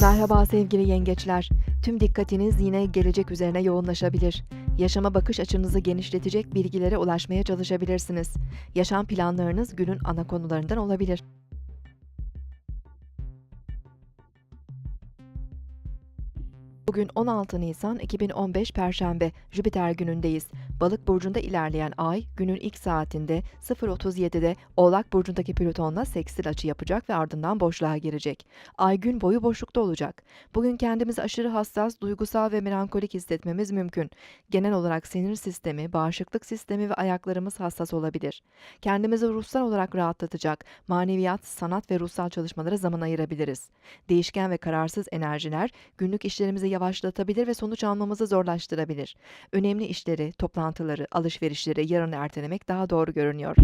Merhaba sevgili yengeçler. Tüm dikkatiniz yine gelecek üzerine yoğunlaşabilir. Yaşama bakış açınızı genişletecek bilgilere ulaşmaya çalışabilirsiniz. Yaşam planlarınız günün ana konularından olabilir. Bugün 16 Nisan 2015 Perşembe, Jüpiter günündeyiz. Balık burcunda ilerleyen ay günün ilk saatinde 0.37'de Oğlak burcundaki Plüton'la seksil açı yapacak ve ardından boşluğa girecek. Ay gün boyu boşlukta olacak. Bugün kendimizi aşırı hassas, duygusal ve melankolik hissetmemiz mümkün. Genel olarak sinir sistemi, bağışıklık sistemi ve ayaklarımız hassas olabilir. Kendimizi ruhsal olarak rahatlatacak, maneviyat, sanat ve ruhsal çalışmalara zaman ayırabiliriz. Değişken ve kararsız enerjiler günlük işlerimizi yavaşlatabilir ve sonuç almamızı zorlaştırabilir. Önemli işleri, toplantıları, alışverişleri yarın ertelemek daha doğru görünüyor.